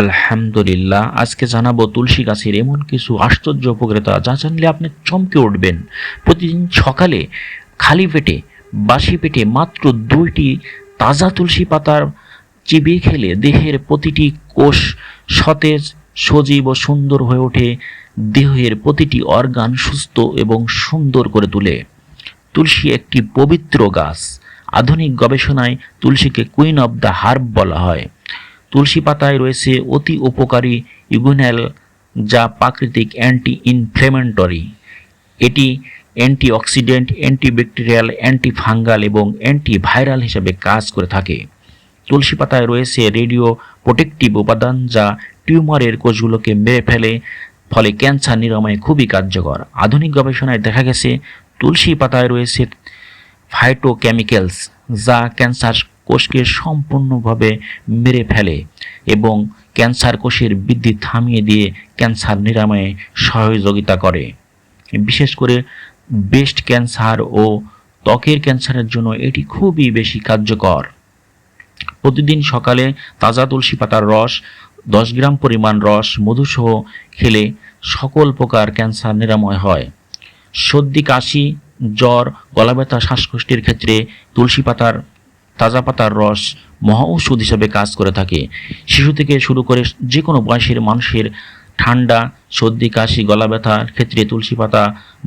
আলহামদুলিল্লাহ, আজকে জানাব তুলসী গাছের এমন কিছু আশ্চর্য উপকারিতা যা জানলে আপনি চমকে উঠবেন। প্রতিদিন সকালে খালি পেটে, বাসি পেটে মাত্র দুইটি তাজা তুলসী পাতার চিবিয়ে খেলে দেহের প্রতিটি কোষ সতেজ, সজীব ও সুন্দর হয়ে ওঠে। দেহের প্রতিটি অর্গান সুস্থ এবং সুন্দর করে তোলে। তুলসী একটি পবিত্র গাছ। আধুনিক গবেষণায় তুলসীকে কুইন অব দ্য হার্ব বলা হয়। তুলসী পাতায় রয়েছে অতি উপকারী ইগুন্যাল যা প্রাকৃতিক অ্যান্টি ইনফ্লেমেন্টরি এটি অ্যান্টিঅক্সিডেন্ট, অ্যান্টিব্যাকটেরিয়াল, অ্যান্টিফাঙ্গাল এবং অ্যান্টিভাইরাল হিসেবে কাজ করে থাকে। তুলসী পাতায় রয়েছে রেডিও প্রোটেকটিভ উপাদান, যা টিউমারের কোষগুলোকে মেরে ফেলে, ফলে ক্যান্সার নিরাময়ে খুবই কার্যকর। আধুনিক গবেষণায় দেখা গেছে, তুলসী পাতায় রয়েছে ফাইটোকেমিক্যালস যা ক্যান্সার কোষকে সম্পূর্ণভাবে মেরে ফেলে এবং ক্যান্সার কোষের বৃদ্ধি থামিয়ে দিয়ে ক্যান্সার নিরাময়ে সহযোগিতা করে। বিশেষ করে ব্রেস্ট ক্যান্সার ও ত্বকের ক্যান্সারের জন্য এটি খুবই বেশি কার্যকর। প্রতিদিন সকালে তাজা তুলসী পাতার রস, দশ গ্রাম পরিমাণ রস, মধুসহ খেলে সকল প্রকার ক্যান্সার নিরাময় হয়। সর্দি, কাশি, জ্বর গলা ব্যথা শ্বাসকষ্টের ক্ষেত্রে তুলসী পাতার তাজা পাতার রস মহা ঔষধ হিসেবে কাজ করে থাকে। শিশু থেকে শুরু করে যে কোনো বয়সের মানুষের ঠান্ডা, সর্দি, কাশি, গলা ব্যথার ক্ষেত্রে তুলসী পাতা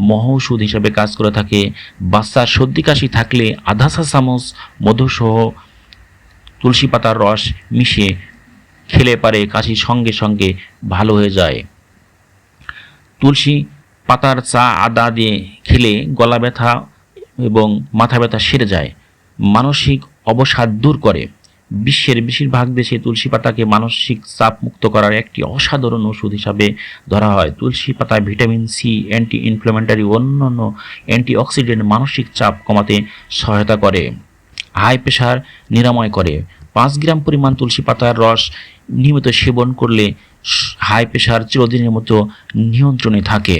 মহা ঔষধ হিসেবে কাজ করে থাকে। বাচ্চার সর্দি, কাশি থাকলে আধা চা চামচ মধুসহ তুলসী পাতার রস মিশিয়ে খেলে পারে, কাশি সঙ্গে সঙ্গে ভালো হয়ে যায়। তুলসী পাতার চা আদা দিয়ে খেলে গলা ব্যথা এবং মাথা ব্যথা সেরে যায়। মানসিক অবসাদ দূর করে। বিশ্বের বেশিরভাগ দেশে তুলসী পাতাকে মানসিক চাপ মুক্ত করার একটি অসাধারণ ওষুধ হিসাবে ধরা হয়। তুলসী পাতায় ভিটামিন সি অ্যান্টি ইনফ্লামেটারি অন্যান্য অ্যান্টিঅক্সিডেন্ট মানসিক চাপ কমাতে সহায়তা করে, হাই প্রেশার নিরাময় করে। পাঁচ গ্রাম পরিমাণ তুলসী পাতার রস নিয়মিত সেবন করলে হাই প্রেশার চিরদিনের মতো নিয়ন্ত্রণে থাকে।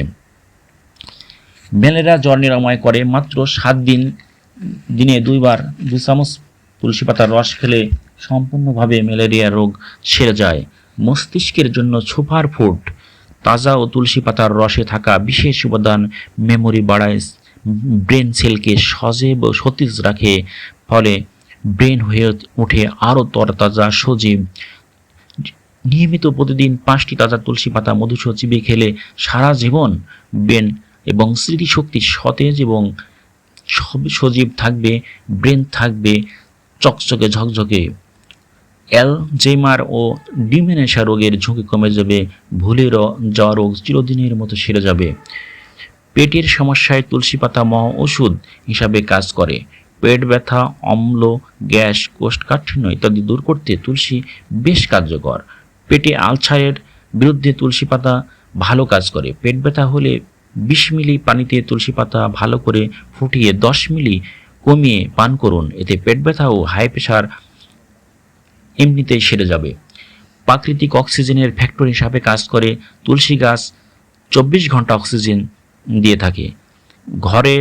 ম্যালেরিয়া জ্বর নিরাময় করে। মাত্র সাত দিন, দিনে দুইবার দু চামচ তুলসী পাতার রস খেলে সম্পূর্ণভাবে ম্যালেরিয়া রোগ সেরে যায়। মস্তিষ্কের জন্য সুপার ফুড। তাজা ও তুলসী পাতার রসে থাকা বিশেষ উপাদান মেমোরি বাড়ায়, ব্রেন সেলকে সজীব ও সতেজ রাখে, ফলে ব্রেন হয়ে ওঠে আরও তরতাজা, সজীব। নিয়মিত প্রতিদিন পাঁচটি তাজা তুলসী পাতা মধু চিবিয়ে খেলে সারা জীবন ব্রেন এবং স্মৃতিশক্তি সতেজ এবং সজীব থাকবে, ব্রেন থাকবে চকচকে ঝকঝকে। অ্যালজেমার ও ডিমেনেশা রোগের ঝুঁকি কমে যাবে, ভুলের যাওয়া রোগ চিরদিনের মতো সেরে যাবে। পেটের সমস্যায় তুলসী পাতা মহা ওষুধ হিসাবে কাজ করে। পেট ব্যথা, অম্ল, গ্যাস, কোষ্ঠকাঠিন্য ইত্যাদি দূর করতে তুলসী বেশ কার্যকর। পেটে আলসারের বিরুদ্ধে তুলসী পাতা ভালো কাজ করে। পেট ব্যথা হলে বিশ মিলি পানিতে তুলসী পাতা ভালো করে ফুটিয়ে দশ মিলি কমিয়ে পান করুন। এতে পেট ব্যথা ও হাই প্রেশার এমনিতেই সেরে যাবে। প্রাকৃতিক অক্সিজেনের ফ্যাক্টর হিসাবে কাজ করে তুলসী গাছ চব্বিশ ঘণ্টা অক্সিজেন দিয়ে থাকে। ঘরে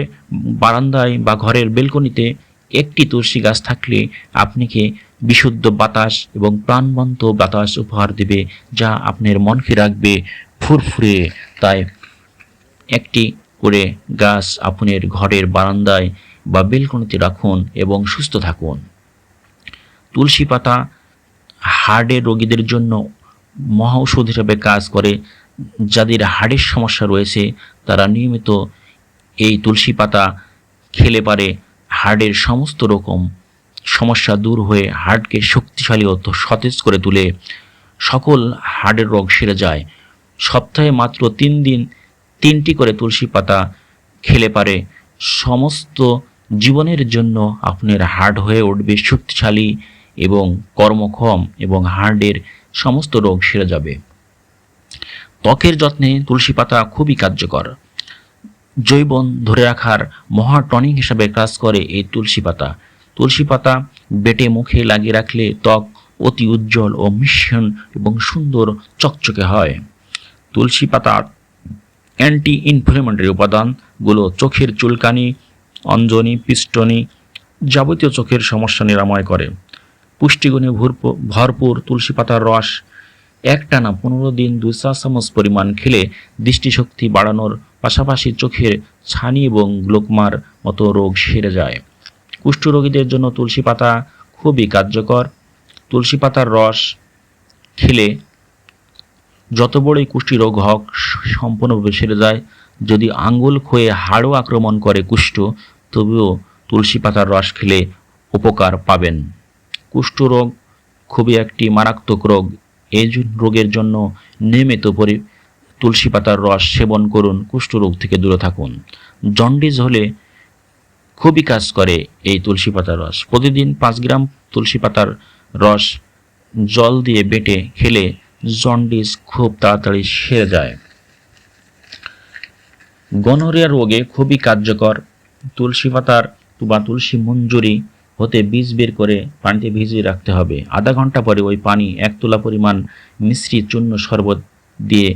বারান্দায় বা ঘরের বেলকনিতে একটি তুলসী গাছ থাকলে আপনাকে বিশুদ্ধ বাতাস এবং প্রাণবন্ত বাতাস উপহার দেবে, যা আপনার মনকে রাখবে ফুরফুরে। তাই একটি করে গাছ আপনার ঘরের বারান্দায় বা বেলকনিতে রাখুন এবং সুস্থ থাকুন। তুলসী পাতা হার্টের রোগীদের জন্য মহা ঔষধ হিসাবে কাজ করে। যাদের হার্টের সমস্যা রয়েছে, তারা নিয়মিত এই তুলসী পাতা খেলে পারে। হার্টের সমস্ত রকম সমস্যা দূর হয়ে হার্টকে শক্তিশালী ও সতেজ করে তুলে সকল হার্টের রোগ সেরে যায়। সপ্তাহে মাত্র তিন দিন তিনটি করে তুলসী পাতা খেলে পারে। সমস্ত জীবনের জন্য আপনার হার্ট হয়ে উঠবে শক্তিশালী এবং কর্মক্ষম এবং হার্টের সমস্ত রোগ সেরে যাবে। ত্বকের যত্নে তুলসী পাতা খুবই কার্যকর। জৈবন ধরে রাখার মহা টনিক হিসাবে কাজ করে এই তুলসী পাতা। তুলসী পাতা বেটে মুখে লাগিয়ে রাখলে ত্বক অতি উজ্জ্বল ও মিশ্রণ এবং সুন্দর চকচকে হয়। তুলসী পাতা অ্যান্টি ইনফ্লেমেটরি উপাদানগুলো চোখের চুলকানি অঞ্জনি, পিষ্টনি যাবতীয় চোখের সমস্যা নিরাময় করে। পুষ্টিগুণে ভরপুর তুলসী পাতার রস, একটানা পনেরো দিন দুই চা চামচ পরিমাণ খেলে দৃষ্টিশক্তি বাড়ানোর পাশাপাশি চোখের ছানি এবং গ্লোকমার মতো রোগ সেরে যায়। কুষ্ঠরোগীদের জন্য তুলসী পাতা খুবই কার্যকর। তুলসী পাতার রস খেলে যত বড়ই কুষ্টি রোগ হোক সম্পূর্ণভাবে সেরে যায়। যদি আঙ্গুল ক্ষয়ে হাড়ও আক্রমণ করে কুষ্ঠ তবুও তুলসী পাতার রস খেলে উপকার পাবেন। কুষ্ঠরোগ খুবই একটি মারাত্মক রোগ। এই রোগের জন্য নিয়মিত পরি তুলসী পাতার রস সেবন করুন কুষ্ঠরোগ থেকে দূরে থাকুন। জন্ডিস হলে খুবই কাজ করে এই তুলসী পাতার রস। প্রতিদিন পাঁচ গ্রাম তুলসী পাতার রস জল দিয়ে বেটে খেলে জন্ডিস খুব তাড়াতাড়ি সেরে যায়। গনোরিয়া রোগে খুবই কার্যকর তুলসী পাতার বা তুলসী মঞ্জুরি হতে বীজ বের করে পানিতে ভিজিয়ে রাখতে হবে। আধা ঘণ্টা পরে ওই পানি এক তোলা পরিমাণ মিশ্রি চূর্ণ শরবত দিয়ে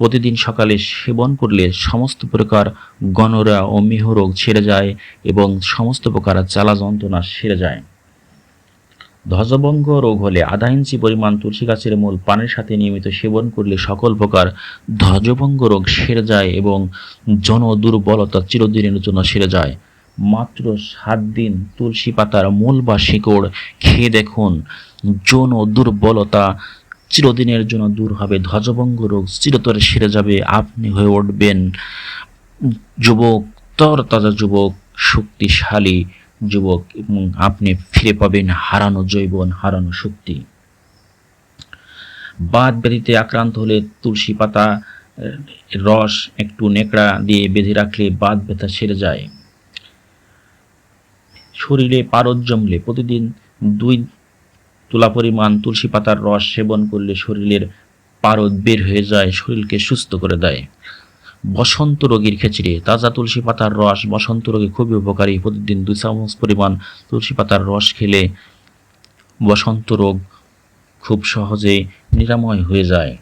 প্রতিদিন সকালে সেবন করলে সমস্ত প্রকার গণরা ও মেহরোগ ছেড়ে যায় এবং সমস্ত প্রকার চালা যন্ত্রণা সেরে যায়। ধ্বজভঙ্গ রোগ হলে আধা ইঞ্চি পরিমাণ তুলসী গাছের মূল পানির সাথে নিয়মিত সেবন করলে সকল প্রকার ধ্বজভঙ্গ রোগ সেরে যায় এবং জন দুর্বলতা চিরদিনের জন্য সেরে যায়। মাত্র সাত দিন তুলসী পাতার মূল বা শিকড় খেয়ে দেখুন। যৌন দুর্বলতা চিরদিনের জন্য দূর হবে। ধ্বজভঙ্গ রোগ চিরতরে সেরে যাবে। আপনি হয়ে উঠবেন। যুবক, তরতাজা যুবক, শক্তিশালী যুবক, এবং আপনি ফিরে পাবেন হারানো জৈবন হারানো শক্তি। বাত ব্যাধিতে আক্রান্ত হলে তুলসী পাতা রস একটু নেকড়া দিয়ে বেঁধে রাখলে বাত ব্যথা সেরে যায়। শরীরে পারদ জমলে প্রতিদিন দুই তুলা পরিমাণ তুলসী পাতার রস সেবন করলে শরীরের পারদ বের হয়ে যায়, শরীরকে সুস্থ করে দেয়। বসন্ত রোগীর ক্ষেত্রে তাজা তুলসী পাতার রস, বসন্ত রোগে খুবই উপকারী। প্রতিদিন দুই চামচ পরিমাণ তুলসী পাতার রস খেলে বসন্ত রোগ খুব সহজে নিরাময় হয়ে যায়।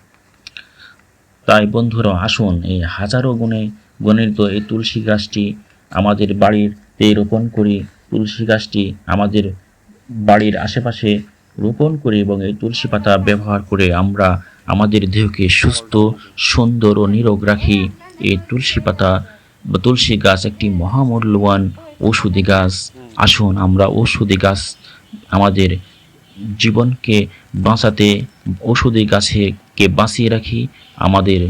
তাই বন্ধুরা, আসুন এই হাজারো গুণে গণিত এই তুলসী গাছটি আমাদের বাড়িতে রোপণ করি। তুলসী গাছটি আমাদের বাড়ির আশেপাশে রোপণ করি এবং এই তুলসী পাতা ব্যবহার করে আমরা আমাদের দেহকে সুস্থ, সুন্দর ও নিরোগ রাখি। এই তুলসী পাতা বা তুলসী গাছ একটি মহামূল্যবান ঔষধি গাছ। আসুন আমরা ঔষধি গাছ আমাদের জীবনকে বাঁচাতে, ঔষধি গাছকে বাঁচিয়ে রাখি, আমাদের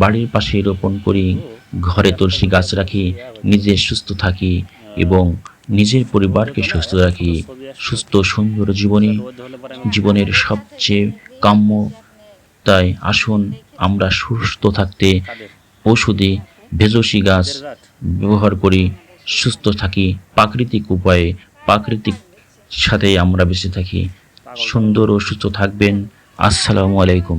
বাড়ির পাশে রোপণ করি, ঘরে তুলসী গাছ রাখি, নিজে সুস্থ থাকি এবং নিজের পরিবারকে সুস্থ রাখি। সুস্থ, সুন্দর জীবনী জীবনের সবচেয়ে কাম্য। তাই আসুন আমরা সুস্থ থাকতে ঔষধি ভেজসি গাছ ব্যবহার করি, সুস্থ থাকি, প্রাকৃতিক উপায়ে, প্রাকৃতিক সাথে আমরা বেঁচে থাকি। সুন্দর ও সুস্থ থাকবেন। আসসালামু আলাইকুম।